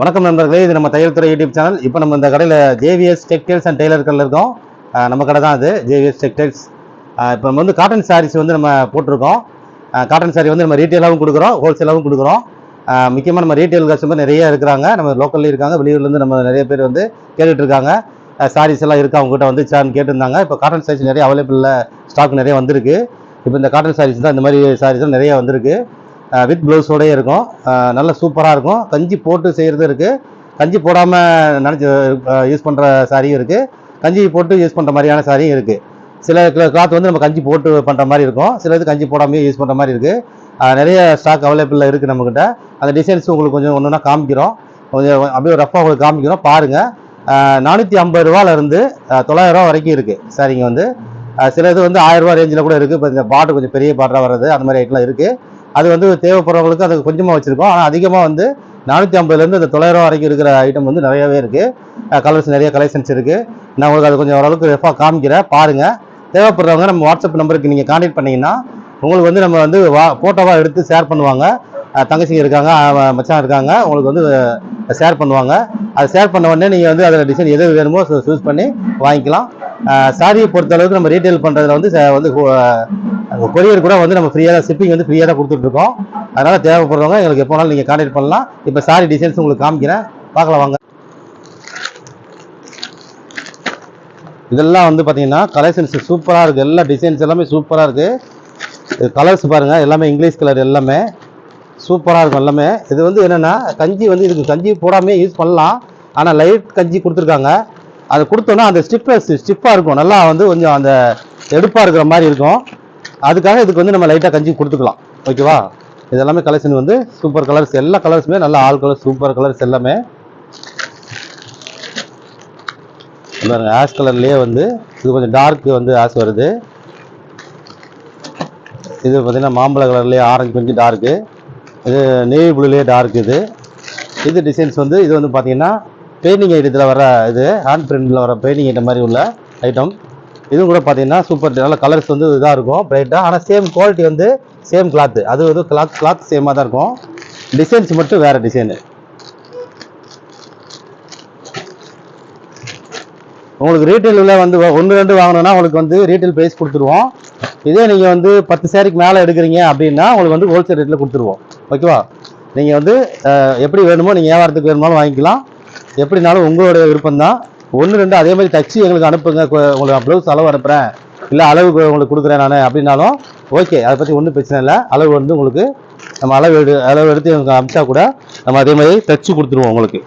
வணக்கம் நண்பர்களே இது நம்ம தையல் துறை யூடியூப் சேனல். இப்போ நம்ம இந்த கடையில் ஜேவிஎஸ் டெக்டைல்ஸ் அண்ட் டெய்லர்கள் இருக்கோம். நம்ம கடை தான் அது ஜேவிஎஸ் டெக்டைல்ஸ் இப்போ நம்ம வந்து காட்டன் சாரீஸ் வந்து நம்ம போட்டிருக்கோம். காட்டன் சாரீ வந்து நம்ம ரீட்டெயிலாகவும் கொடுக்குறோம் ஹோல்சேலாகவும் கொடுக்குறோம். முக்கியமாக நம்ம ரீட்டெயில் கஸ்டமர் நிறைய இருக்கிறாங்க. நம்ம லோக்கல்லையும் இருக்காங்க வெளியூர்லேருந்து நம்ம நிறைய பேர் வந்து கேட்டுட்டு இருக்காங்க சாரீஸ் எல்லாம் இருக்கா அவங்ககிட்ட வந்து சார்னு கேட்டிருந்தாங்க. இப்போ காட்டன் சாரீஸ் நிறைய அவைலபிளில் ஸ்டாக் நிறைய வந்திருக்கு. இப்போ இந்த காட்டன் சாரீஸ் தான் இந்த மாதிரி சாரீஸ் தான் நிறைய வந்திருக்கு. வித் ப்ளவுஸோடய இருக்கும். நல்ல சூப்பராக இருக்கும். கஞ்சி போட்டு செய்கிறது இருக்குது கஞ்சி போடாமல் நினச்சி யூஸ் பண்ணுற சாரியும் இருக்குது கஞ்சி போட்டு யூஸ் பண்ணுற மாதிரியான சாரியும் இருக்குது சில கிளாத் வந்து நம்ம கஞ்சி போட்டு பண்ணுற மாதிரி இருக்கும். சில இது கஞ்சி போடாமல் யூஸ் பண்ணுற மாதிரி இருக்குது நிறைய ஸ்டாக் அவைலபிளில் இருக்குது நம்மக்கிட்ட அந்த டிசைன்ஸ் உங்களுக்கு கொஞ்சம் ஒன்று ஒன்றா காமிக்கிறோம். கொஞ்சம் அப்படியே ரஃபாக உங்களுக்கு காமிக்கிறோம். பாருங்கள் நானூற்றி ஐம்பது ரூபாலேருந்து தொள்ளாயிரம் வரைக்கும் இருக்குது சாரிங்க வந்து. சில இது வந்து ஆயிரரூவா ரேஞ்சில் கூட இருக்குது இப்போ இந்த பாட்டு கொஞ்சம் பெரிய பாட்டாக வர்றது அந்த மாதிரி ஐட்டம்லாம் இருக்குது அது வந்து தேவைப்படுறவங்களுக்கு அது கொஞ்சமாக வச்சுருக்கோம். ஆனால் அதிகமாக வந்து நானூற்றி ஐம்பதுலேருந்து இந்த தொள்ளாயிரம் வரைக்கும் இருக்கிற ஐட்டம் வந்து நிறையவே இருக்குது கலர்ஸ் நிறைய கலெக்ஷன்ஸ் இருக்குது நான் உங்களுக்கு அது கொஞ்சம் ஓரளவுக்கு ரெஃபாக காமிக்கிறேன். பாருங்கள் தேவைப்படுறவங்க நம்ம வாட்ஸ்அப் நம்பருக்கு நீங்கள் கான்டாக்ட் பண்ணிங்கன்னா உங்களுக்கு வந்து நம்ம வந்து வா ஃபோட்டோவாக எடுத்து ஷேர் பண்ணுவாங்க. தங்கச்சிங்க இருக்காங்க மச்சான் இருக்காங்க உங்களுக்கு வந்து ஷேர் பண்ணுவாங்க. அதை ஷேர் பண்ண உடனே நீங்கள் வந்து அதில் டிசைன் எது வேணுமோ சூஸ் பண்ணி வாங்கிக்கலாம். சாரியை பொறுத்த அளவுக்கு நம்ம ரீட்டைல் பண்ணுறதுல வந்து வந்து கொரியர் கூட வந்து நம்ம ஃப்ரீயாக தான் ஷிப்பிங் வந்து ஃப்ரீயாக தான் கொடுத்துட்ருக்கோம். அதனால் தேவைப்படுறவங்க எங்களுக்கு எப்போ நீங்கள் கான்டாக்ட் பண்ணலாம். இப்போ சாரி டிசைன்ஸ் உங்களுக்கு காமிக்கிறேன். பார்க்கலாம் வாங்க. இதெல்லாம் வந்து பார்த்தீங்கன்னா கலெக்ஷன்ஸ் சூப்பராக இருக்குது எல்லா டிசைன்ஸ் எல்லாமே சூப்பராக இருக்குது கலர்ஸ் பாருங்கள் எல்லாமே இங்கிலீஷ் கலர் எல்லாமே சூப்பராக இருக்கும் எல்லாமே. இது வந்து என்னென்னா கஞ்சி வந்து இதுக்கு கஞ்சி போடாமே யூஸ் பண்ணலாம். ஆனால் லைட் கஞ்சி கொடுத்துருக்காங்க. அதை கொடுத்தோன்னா அந்த ஸ்டிஃப்னஸ் ஸ்டிஃபாக இருக்கும். நல்லா வந்து கொஞ்சம் அந்த எடுப்பாக இருக்கிற மாதிரி இருக்கும். அதுக்காக இதுக்கு வந்து நம்ம லைட்டாக கஞ்சி கொடுத்துக்கலாம். ஓகேவா இதெல்லாமே கலெக்ஷன் வந்து சூப்பர் கலர்ஸ் எல்லா கலர்ஸுமே நல்ல ஆல் கலர் சூப்பர் கலர்ஸ் எல்லாமே. பாருங்க ஆஷ் கலர்லேயே வந்து இது கொஞ்சம் டார்க் வந்து ஆஷ் வருது. இது பார்த்தீங்கன்னா மாம்பழ கலர்லேயே ஆரஞ்சு கொஞ்சம் டார்க்கு இது நேவி ப்ளூலேயே டார்க் இது. இது டிசைன்ஸ் வந்து இது வந்து பார்த்தீங்கன்னா பெயிண்டிங் ஐட்டத்தில் வர இது ஹேண்ட் பிரிண்டில் வர பெயிண்டிங் ஐட்டம் மாதிரி உள்ள ஐட்டம் இதுவும் கூட பார்த்தீங்கன்னா சூப்பர் நல்ல கலர்ஸ் வந்து இதாக இருக்கும் பிரைட்டாக ஆனால் சேம் குவாலிட்டி வந்து சேம் கிளாத்து அது வந்து கிளாத் கிளாத் சேமாக தான் இருக்கும். டிசைன்ஸ் மட்டும் வேறு டிசைனு உங்களுக்கு ரீட்டைலில் வந்து ஒன்று ரெண்டு வாங்கணும்னா உங்களுக்கு வந்து ரீட்டைல் ப்ரைஸ் கொடுத்துருவோம். இதே நீங்கள் வந்து பத்து சேரீக்கு மேலே எடுக்கிறீங்க அப்படின்னா உங்களுக்கு வந்து ஹோல்சேல் ரேட்டில் கொடுத்துருவோம். ஓகேவா நீங்கள் வந்து எப்படி வேணுமோ நீங்கள் வியாபாரத்துக்கு வேணுமாலும் வாங்கிக்கலாம். எப்படினாலும் உங்களுடைய விருப்பம் தான் ஒன்று ரெண்டு அதே மாதிரி தச்சு எங்களுக்கு அனுப்புங்க. உங்களுக்கு ப்ளவுஸ் அளவு அனுப்புகிறேன் இல்லை அளவு உங்களுக்கு கொடுக்குறேன் நான். அப்படின்னாலும் ஓகே அதை பற்றி ஒன்றும் பிரச்சனை இல்லை. அளவு வந்து உங்களுக்கு நம்ம அளவு எடு அளவு எடுத்து எங்களுக்கு அனுப்பிச்சா கூட நம்ம அதே மாதிரி தச்சு கொடுத்துருவோம் உங்களுக்கு.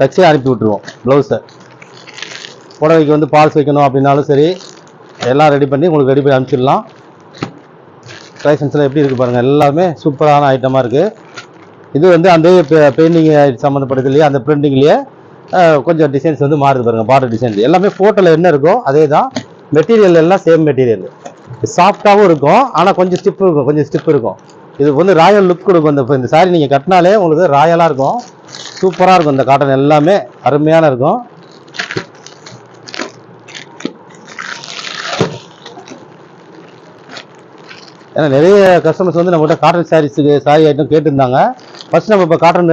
தச்சே அனுப்பி விட்டுருவோம் ப்ளவுஸை புடவைக்கு வந்து பால்ஸ் வைக்கணும் அப்படின்னாலும் சரி எல்லாம் ரெடி பண்ணி உங்களுக்கு ரெடி பண்ணி அனுப்பிச்சிடலாம். கலெக்ஷன்ஸ்லாம் எப்படி இருக்குது பாருங்கள் எல்லாமே சூப்பரான ஐட்டமாக இருக்குது இது வந்து அந்த பெயிண்டிங் சம்மந்தப்பட்டது இல்லையா? அந்த பிரிண்டிங்லேயே கொஞ்சம் டிசைன்ஸ் வந்து மாறுது பாருங்கள் பார்டர் டிசைன்ஸ் எல்லாமே ஃபோட்டோவில் என்ன இருக்கோ அதே தான் மெட்டீரியல் எல்லாம் சேம் மெட்டீரியல் சாஃப்டாகவும் இருக்கும் ஆனால் கொஞ்சம் ஸ்டிப் இருக்கும் கொஞ்சம் ஸ்டிப் இருக்கும். இது வந்து ராயல் லுக் கொடுக்கும். இந்த இந்த சாரி நீங்கள் கட்டினாலே உங்களுக்கு ராயலாக இருக்கும். சூப்பராக இருக்கும் இந்த காட்டன் எல்லாமே. அருமையான இருக்கும். ஏன்னா நிறைய கஸ்டமர்ஸ் வந்து நம்மகிட்ட காட்டன் சாரீஸுக்கு சாரி ஐட்டம் கேட்டிருந்தாங்க. ஃபஸ்ட்டு நம்ம இப்போ காட்டன்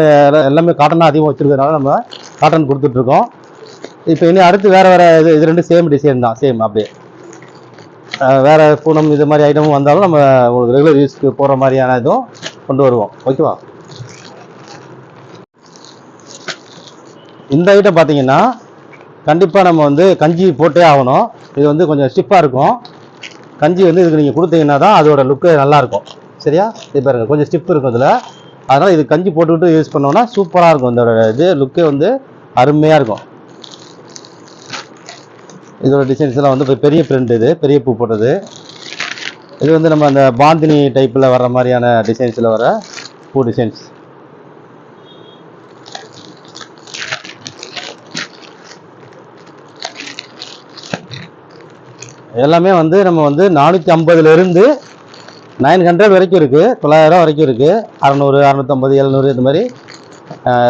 எல்லாமே காட்டனாக அதிகமாக வச்சிருக்கிறதுனால நம்ம காட்டன் கொடுத்துட்ருக்கோம். இப்போ இனி அடுத்து வேறு வேறு இது இது ரெண்டு சேம் டிசைன் தான் சேம் அப்படியே. வேறு பூனம் இது மாதிரி ஐட்டமும் வந்தாலும் நம்ம உங்களுக்கு ரெகுலர் யூஸ்க்கு போகிற மாதிரியான இதுவும் கொண்டு வருவோம். ஓகேவா இந்த ஐட்டம் பார்த்தீங்கன்னா கண்டிப்பாக நம்ம வந்து கஞ்சி போட்டே ஆகணும். இது வந்து கொஞ்சம் ஸ்டிப்பாக இருக்கும். கஞ்சி வந்து இதுக்கு நீங்கள் கொடுத்தீங்கன்னா தான் அதோட லுக்கு நல்லாயிருக்கும். சரியா? இது பாருங்க கொஞ்சம் ஸ்டிப் இருக்கும் இதில். அதனால் இது கஞ்சி போட்டுக்கிட்டு யூஸ் பண்ணோம்னா சூப்பராக இருக்கும் இதோட இது லுக்கே வந்து அருமையாக இருக்கும். இதோட டிசைன்ஸ்லாம் வந்து இப்போ பெரிய பிரிண்ட் இது பெரிய பூ போட்டது. இது வந்து நம்ம அந்த பாந்தினி டைப்பில் வர்ற மாதிரியான டிசைன்ஸில் வர பூ டிசைன்ஸ் எல்லாமே வந்து நம்ம வந்து நானூற்றி ஐம்பதுலேருந்து நைன் ஹண்ட்ரட் வரைக்கும் இருக்குது தொள்ளாயிரம் வரைக்கும் இருக்குது அறநூறு அறநூற்றம்பது எழுநூறு இந்த மாதிரி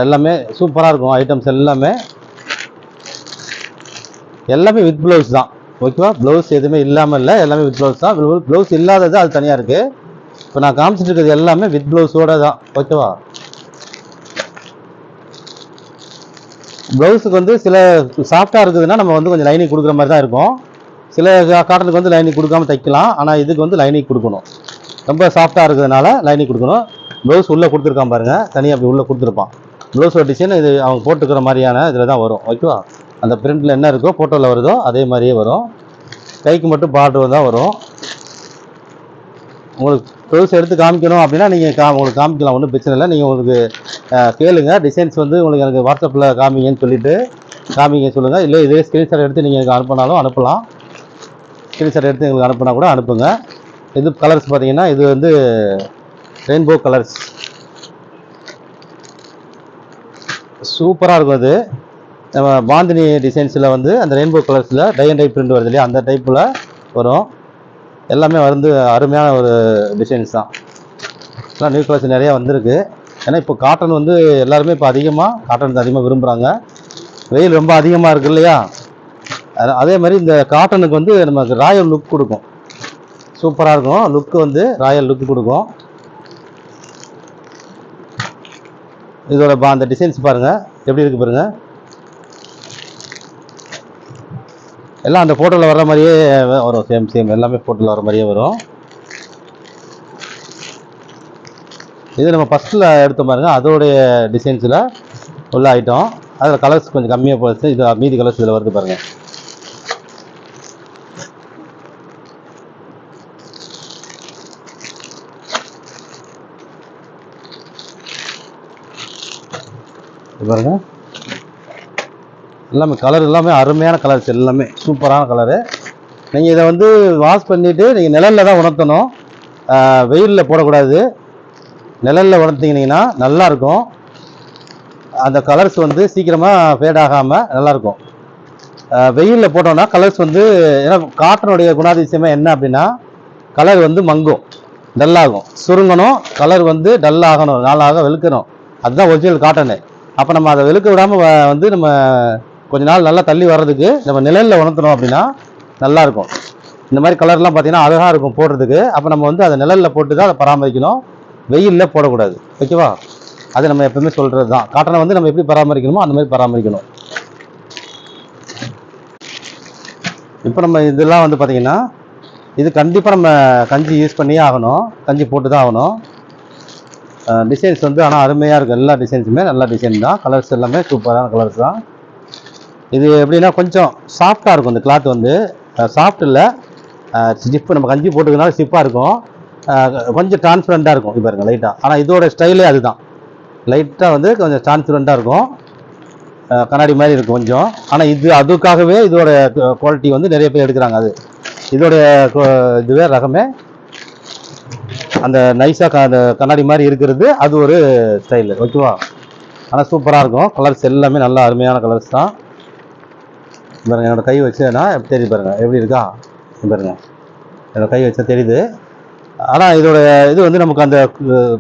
எல்லாமே சூப்பராக இருக்கும். ஐட்டம்ஸ் எல்லாமே. எல்லாமே வித் ப்ளவுஸ் தான். ஓகேவா? ப்ளவுஸ் எதுவுமே இல்லாமல் இல்லை. எல்லாமே வித் ப்ளவுஸ் தான். ப்ளவுஸ் இல்லாதது அது தனியாக இருக்குது இப்போ நான் காமிச்சிட்டு இருக்கிறது எல்லாமே வித் ப்ளவுஸோட தான். ஓகேவா? ப்ளவுஸுக்கு வந்து சில சாஃப்டாக இருக்குதுன்னா நம்ம வந்து கொஞ்சம் லைனிங் கொடுக்குற மாதிரி தான் இருக்கும். சில காட்டனுக்கு வந்து லைனிங் கொடுக்காம தைக்கலாம். ஆனால் இதுக்கு வந்து லைனிங் கொடுக்கணும். ரொம்ப சாஃப்டாக இருக்கிறதுனால லைனிங் கொடுக்கணும். ப்ளவுஸ் உள்ளே கொடுத்துருக்கான் பாருங்கள் தனியாக அப்படி உள்ளே கொடுத்துருப்பான். ப்ளவுஸோட டிசைன் இது அவங்க போட்டுக்கிற மாதிரியான இதில் தான் வரும். ஓகேவா அந்த பிரிண்டில் என்ன இருக்கோ ஃபோட்டோவில் வருதோ அதே மாதிரியே வரும். கைக்கு மட்டும் பார்டர் தான் வரும். உங்களுக்கு ப்ளவுஸ் எடுத்து காமிக்கணும் அப்படின்னா நீங்கள் கா உங்களுக்கு காமிக்கலாம். ஒன்றும் பிரச்சனை இல்லை. நீங்கள் உங்களுக்கு கேளுங்க. டிசைன்ஸ் வந்து உங்களுக்கு எனக்கு வாட்ஸ்அப்பில் காமிங்கன்னு சொல்லிவிட்டு காமிங்க சொல்லுங்கள் இல்லை இதே ஸ்க்ரீன்ஷாட் எடுத்து நீங்கள் எனக்கு அனுப்பினாலும் அனுப்பலாம். ஸ்க்ரீன்ஷாட் எடுத்து எங்களுக்கு அனுப்புனா கூட அனுப்புங்க. இது கலர்ஸ் பார்த்தீங்கன்னா இது வந்து ரெயின்போ கலர்ஸ் சூப்பராக இருக்கும் அது. நம்ம பாந்தினி டிசைன்ஸில் வந்து அந்த ரெயின்போ கலர்ஸில் டை அண்ட் டை பிரிண்ட் வருது இல்லையா? அந்த டைப்பில் வரும். எல்லாமே வந்து அருமையான ஒரு டிசைன்ஸ் தான். எல்லாம் நியூ கலர்ஸ் நிறையா வந்திருக்கு. ஏன்னா இப்போ காட்டன் வந்து எல்லாருமே இப்போ அதிகமாக காட்டன் அதிகமாக விரும்புகிறாங்க வெயில் ரொம்ப அதிகமாக இருக்குது இல்லையா? அதே மாதிரி இந்த காட்டனுக்கு வந்து நமக்கு ராயல் லுக் கொடுக்கும். சூப்பராக இருக்கும். லுக்கு வந்து ராயல் லுக் கொடுக்கும். இதோட பா- அந்த டிசைன்ஸ் பாருங்கள் எப்படி இருக்குது பாருங்கள் எல்லாம் அந்த ஃபோட்டோவில் வர்ற மாதிரியே வரும் சேம் சேம் எல்லாமே ஃபோட்டோவில் வர மாதிரியே வரும். இது நம்ம ஃபஸ்ட்டில் எடுத்த பாருங்கள் அதோடைய டிசைன்ஸில் உள்ள ஐட்டம் அதில் கலர்ஸ் கொஞ்சம் கம்மியாக போச்சு. இது மீதி கலர்ஸ் இதில் வருது பாருங்கள் பாருங்க. எல்லாமே கலர் எல்லாமே அருமையான கலர்ஸ் எல்லாமே சூப்பரான கலரு நீங்கள் இதை வந்து வாஷ் பண்ணிவிட்டு நீங்கள் நிழலில் தான் உணர்த்தணும். வெயிலில் போடக்கூடாது. நிழலில் உணர்த்திங்கன்னா நல்லாயிருக்கும் அந்த கலர்ஸ் வந்து சீக்கிரமாக ஃபேட் ஆகாமல் நல்லாயிருக்கும் வெயிலில் போட்டோம்னா கலர்ஸ் வந்து ஏன்னா காட்டனுடைய குணாதிசயமாக என்ன அப்படின்னா கலர் வந்து மங்கும் டல்லாகும் சுருங்கணும் கலர் வந்து டல்லாகணும் நாளாக வெளுக்கணும். அதுதான் ஒரிஜினல் காட்டனு அப்போ நம்ம அதை வெளுக்க விடாமல் வந்து நம்ம கொஞ்ச நாள் நல்லா தள்ளி வர்றதுக்கு நம்ம நிழலில் உணர்த்தணும் அப்படின்னா நல்லாயிருக்கும் இந்த மாதிரி கலர்லாம் பார்த்தீங்கன்னா அழகாக இருக்கும் போடுறதுக்கு. அப்போ நம்ம வந்து அதை நிழலில் போட்டு தான் அதை பராமரிக்கணும். வெயிலில் போடக்கூடாது. ஓகேவா? அது நம்ம எப்பவுமே சொல்கிறது தான் காட்டனை வந்து நம்ம எப்படி பராமரிக்கணுமோ அந்த மாதிரி பராமரிக்கணும். இப்போ நம்ம இதெல்லாம் வந்து பார்த்திங்கன்னா இது கண்டிப்பாக நம்ம கஞ்சி யூஸ் பண்ணியே ஆகணும். கஞ்சி போட்டு தான் ஆகணும். டிசைன்ஸ் வந்து ஆனால் அருமையாக இருக்கும் எல்லா டிசைன்ஸுமே நல்ல டிசைன் தான். கலர்ஸ் எல்லாமே சூப்பரான கலர்ஸ் தான். இது எப்படின்னா கொஞ்சம் சாஃப்டாக இருக்கும் இந்த கிளாத் வந்து. சாஃப்ட் இல்லை. ஸ்டிஃப் நம்ம கஞ்சி போட்டுக்கனால ஸ்டிப்பாக இருக்கும். கொஞ்சம் டிரான்ஸ்பரண்ட்டாக இருக்கும். இப்போ பாருங்க லைட்டாக ஆனால் இதோட ஸ்டைலே அதுதான். லைட்டாக வந்து கொஞ்சம் டிரான்ஸ்பரண்ட்டாக இருக்கும். கண்ணாடி மாதிரி இருக்கும் கொஞ்சம். ஆனால் இது அதுக்காகவே இதோட குவாலிட்டி வந்து நிறைய பேர் எடுக்கிறாங்க அது. இதோடைய இதுவே ரகமே. அந்த நைஸாக அந்த கண்ணாடி மாதிரி இருக்கிறது. அது ஒரு ஸ்டைலு ஓகேவா? ஆனால் சூப்பராக இருக்கும். கலர்ஸ் எல்லாமே நல்லா அருமையான கலர்ஸ் தான். பாருங்க என்னோட கை வச்சேன்னா தெரியுது பாருங்க. எப்படி இருக்கா? பாருங்க. என்னோடய கை வச்சா தெரியுது. ஆனால் இதோட இது வந்து நமக்கு அந்த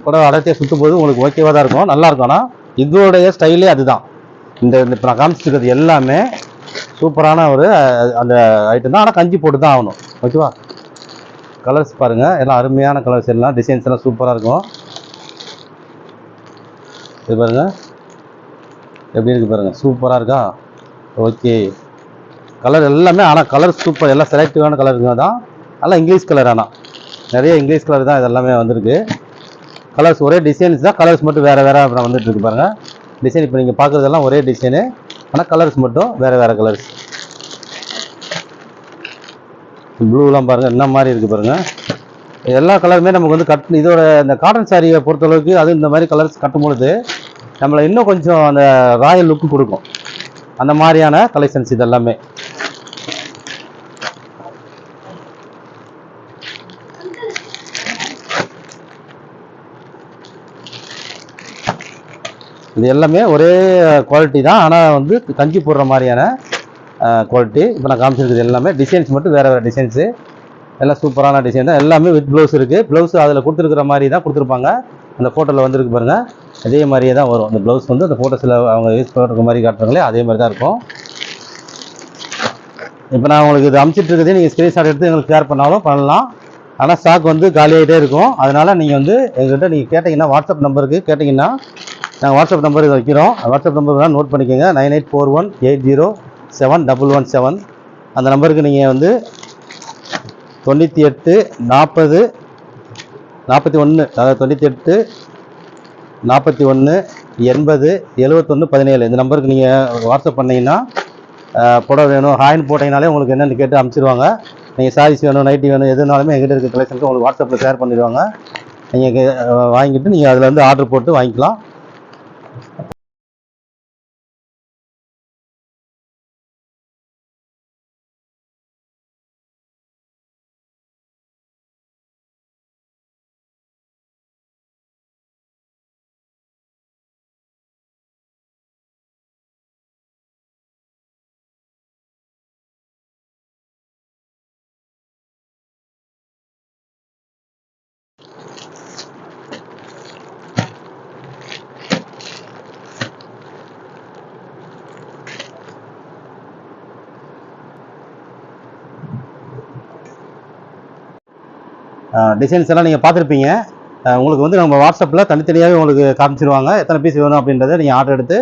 புடவை அடர்த்தியாக சுற்றும் போது உங்களுக்கு ஓகேவாக தான் இருக்கும். நல்லாயிருக்கும் ஆனால் இதோடைய ஸ்டைலே அதுதான். இந்த இந்த இப்போ நான் காமிச்சிருக்கிறது எல்லாமே சூப்பரான ஒரு அந்த ஐட்டம் தான். ஆனால் கஞ்சி போட்டு தான் ஆகணும். ஓகேவா? கலர்ஸ் பாருங்கள் எல்லாம் அருமையான கலர்ஸ். எல்லாம் டிசைன்ஸ் எல்லாம் சூப்பராக இருக்கும். இது பாருங்கள் எப்படி இருக்குது பாருங்கள் சூப்பராக இருக்கா? ஓகே கலர் எல்லாமே ஆனால் கலர் சூப்பர் எல்லாம் செலக்டிவான கலருங்க தான் நல்லா இங்கிலீஷ் கலர் ஆனால் நிறைய இங்கிலீஷ் கலர் தான் இது எல்லாமே வந்திருக்கு. கலர்ஸ் ஒரே டிசைன்ஸ் தான். கலர்ஸ் மட்டும் வேறு வேறு அப்புறம் வந்துட்டு இருக்கு பாருங்கள் டிசைன் இப்போ நீங்கள் பார்க்குறதெல்லாம் ஒரே டிசைனு ஆனால் கலர்ஸ் மட்டும் வேறு வேறு கலர்ஸ் ப்ளூலாம் பாருங்கள் என்ன மாதிரி இருக்குது பாருங்கள் எல்லா கலருமே நமக்கு வந்து கட் இதோட இந்த காட்டன் சாரியை பொறுத்தளவுக்கு அது இந்த மாதிரி கலர்ஸ் கட்டும் பொழுது நம்மளை இன்னும் கொஞ்சம் அந்த ராயல் லுக்கு கொடுக்கும். அந்த மாதிரியான கலெக்ஷன்ஸ் இது எல்லாமே இது எல்லாமே ஒரே குவாலிட்டி தான். ஆனால் வந்து கஞ்சி போடுற மாதிரியான குவாலிட்டி இப்போ நான் காமிச்சிருக்கிறது எல்லாமே. டிசைன்ஸ் மட்டும் வேறு வேறு டிசைன்ஸு எல்லாம் சூப்பரான டிசைன் தான். எல்லாமே வித் ப்ளவுஸ் இருக்குது ப்ளவுஸ் அதில் கொடுத்துருக்குற மாதிரி தான் கொடுத்துருப்பாங்க. அந்த ஃபோட்டோவில் வந்துருக்கு பாருங்கள் அதே மாதிரியே தான் வரும். அந்த ப்ளவுஸ் வந்து அந்த ஃபோட்டோஸில் அவங்க யூஸ் பண்ணுற மாதிரி காட்டுறாங்களே அதே மாதிரி தான் இருக்கும். இப்போ நான் உங்களுக்கு இது அமுச்சிட்டு இருக்கிறதே நீங்கள் ஸ்க்ரீன்ஷாட் எடுத்து எங்களுக்கு ஷேர் பண்ணாலும் பண்ணலாம். ஆனால் ஸ்டாக் வந்து காலியாகிட்டே இருக்கும். அதனால் நீங்கள் வந்து எங்கள்கிட்ட நீங்கள் கேட்டிங்கன்னா வாட்ஸ்அப் நம்பருக்கு கேட்டிங்கன்னா நாங்கள் வாட்ஸ்அப் நம்பர் இதை வைக்கிறோம். வாட்ஸ்அப் நம்பர் வேணால் நோட் பண்ணிக்கோங்க. Nine eight four one eight zero seven double one seven அந்த நம்பருக்கு நீங்கள் வந்து தொண்ணூற்றி எட்டு நாற்பது நாற்பத்தி ஒன்று அதாவது தொண்ணூற்றி எட்டு நாற்பத்தி ஒன்று எண்பது எழுபத்தொன்று பதினேழு. இந்த நம்பருக்கு நீங்கள் வாட்ஸ்அப் பண்ணிங்கன்னா புடவை வேணும் ஹாயின் போட்டிங்கனாலே உங்களுக்கு என்னென்னு கேட்டு அனுப்பிச்சிடுவாங்க நீங்கள் சாரீஸ் வேணும் நைட்டி வேணும் எதுனாலுமே எங்கிட்ட இருக்க கலெக்ஷனுக்கு உங்களுக்கு வாட்ஸ்அப்பில் ஷேர் பண்ணிடுவாங்க. நீங்கள் வாங்கிட்டு நீங்கள் அதில் வந்து ஆர்டர் போட்டு வாங்கிக்கலாம். டிசைன்ஸ் எல்லாம் நீங்கள் பார்த்துருப்பீங்க. உங்களுக்கு வந்து நம்ம வாட்ஸ்அப்பில் தனித்தனியாகவே உங்களுக்கு காமிச்சிருவாங்க. எத்தனை பீஸ் வேணும் அப்படின்றத நீங்கள் ஆர்டர் எடுத்து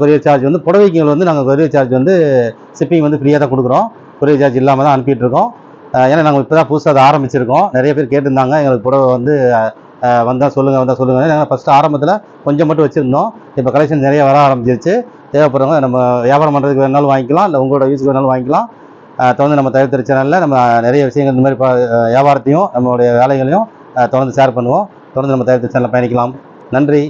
கொரியர் சார்ஜ் வந்து புடவைக்கு வந்து நாங்கள் கொரியர் சார்ஜ் வந்து ஷிப்பிங் வந்து ஃப்ரீயாக தான் கொடுக்குறோம். கொரியர் சார்ஜ் இல்லாமல் தான் அனுப்பிட்டு இருக்கோம். ஏன்னா நாங்கள் இப்போ தான் புதுசாக அதை ஆரம்பிச்சிருக்கோம். நிறைய பேர் கேட்டிருந்தாங்க எங்களுக்கு புடவை வந்து வந்தால் சொல்லுங்கள் வந்தால் சொல்லுங்கள் நாங்கள் ஃபஸ்ட்டு ஆரம்பத்தில் கொஞ்சம் மட்டும் வச்சுருந்தோம். இப்போ கலெக்ஷன் நிறைய வர ஆரம்பிச்சிருச்சு. தேவைப்படுறவங்க நம்ம வியாபாரம் பண்ணுறதுக்கு வேணாலும் வாங்கிக்கலாம் இல்லை உங்களோட யூஸுக்கு வேணாலும் வாங்கிக்கலாம். தொடர்ந்து நம்ம தயார் திரு சேனலில் நம்ம நிறைய விஷயங்கள் இந்த மாதிரி வியாபாரத்தையும் நம்மளுடைய வேலைகளையும் தொடர்ந்து ஷேர் பண்ணுவோம். தொடர்ந்து நம்ம தயார் திரு சேனலில் பயணிக்கலாம். நன்றி.